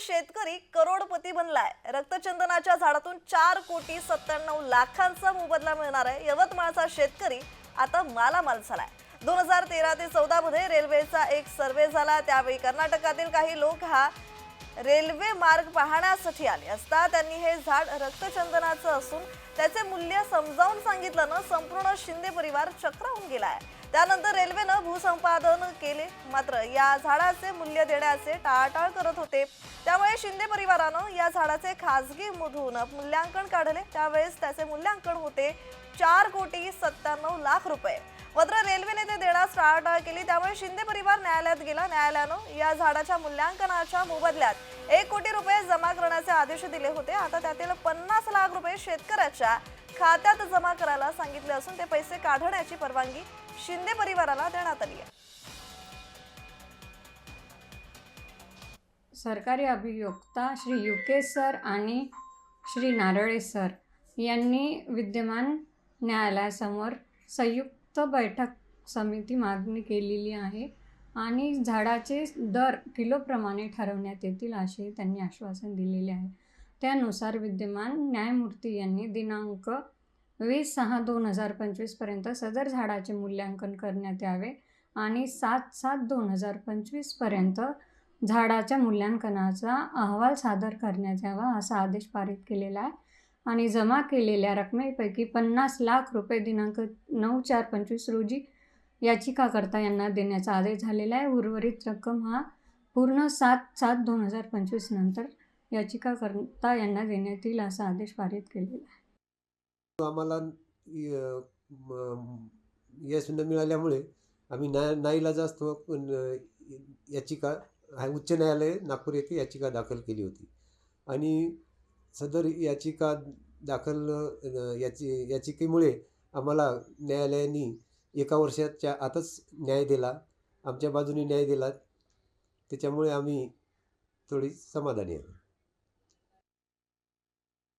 शेतकरी करोडपती बनलाय. रक्तचंदनाच्या झाडातून चार कोटी सत्त्याण्णव लाखांचा मोबदला मिळणार आहे. यवतमाळचा शेतकरी आता मालामाल झालाय. दोन हजार तेरा ते चौदा मध्ये रेल्वेचा एक सर्वे झाला. त्यावेळी कर्नाटकातील काही लोक हा रेल्वे मार्ग पाहण्यासाठी आले असता त्यांनी हे झाड रक्तचंदनाचं असून त्याचे मूल्य समजावून सांगितल्यानं संपूर्ण शिंदे परिवार चक्रावून आहे त्यानंतर रेल्वेनं भूसंपादन केले. मात्र या झाडाचे मूल्य देण्याचे टाळाटाळ करत होते. त्यामुळे शिंदे परिवारानं या झाडाचे खासगी मधून मूल्यांकन काढले. त्यावेळेस त्याचे मूल्यांकन होते चार कोटी सत्त्याण्णव लाख रुपये. मात्र रेल्वेने ते देण्यास टाळाटाळ केली. त्यामुळे शिंदे परिवार न्यायालयात गेला. न्यायालयानं या झाडाच्या मूल्यांकनाच्या मोबदल्यात एक कोटी रुपये जमा करण्याचे आदेश दिले होते. आता त्यातील पन्नास लाख रुपये शेतकऱ्याच्या खात्यात जमा करायला सांगितले असून ते पैसे काढण्याची परवानगी शिंदे परिवाराला देण्यात आली आहे. सरकारी अभियोक्ता श्री यू के सर आणि श्री नारळे सर यांनी विद्यमान न्यायालयासमोर संयुक्त बैठक समिती मागणी केलेली आहे आणि झाडाचे दर किलोप्रमाणे ठरवण्यात येतील असे त्यांनी आश्वासन दिलेले आहे. त्यानुसार विद्यमान न्यायमूर्ती यांनी दिनांक वीस सहा दोन हजार पंचवीसपर्यंत सदर झाडाचे मूल्यांकन करण्यात यावे आणि सात सात दोन हजार पंचवीसपर्यंत झाडाच्या मूल्यांकनाचा अहवाल सादर करण्यात यावा असा आदेश पारित केलेला आहे. आणि जमा केलेल्या रकमेपैकी पन्नास लाख रुपये दिनांक नऊ चार पंचवीस रोजी याचिकाकर्ता यांना देण्याचा आदेश झालेला आहे. उर्वरित रक्कम हा पूर्ण सात सात दोन हजार पंचवीस नंतर याचिकाकर्ता यांना देण्यात येईल असा आदेश पारित केलेला आहे. आम्हाला यश न मिळाल्यामुळे आम्ही ना नाईलाज असतो. पण याचिका हा उच्च न्यायालय नागपूर येथे याचिका दाखल केली होती. आणि सदर याचिका दाखल याची याचिकेमुळे आम्हाला न्यायालयाने एका वर्षाच्या आतच न्याय दिला. आमच्या बाजूने न्याय दिला. त्याच्यामुळे आम्ही थोडी समाधानी आहे.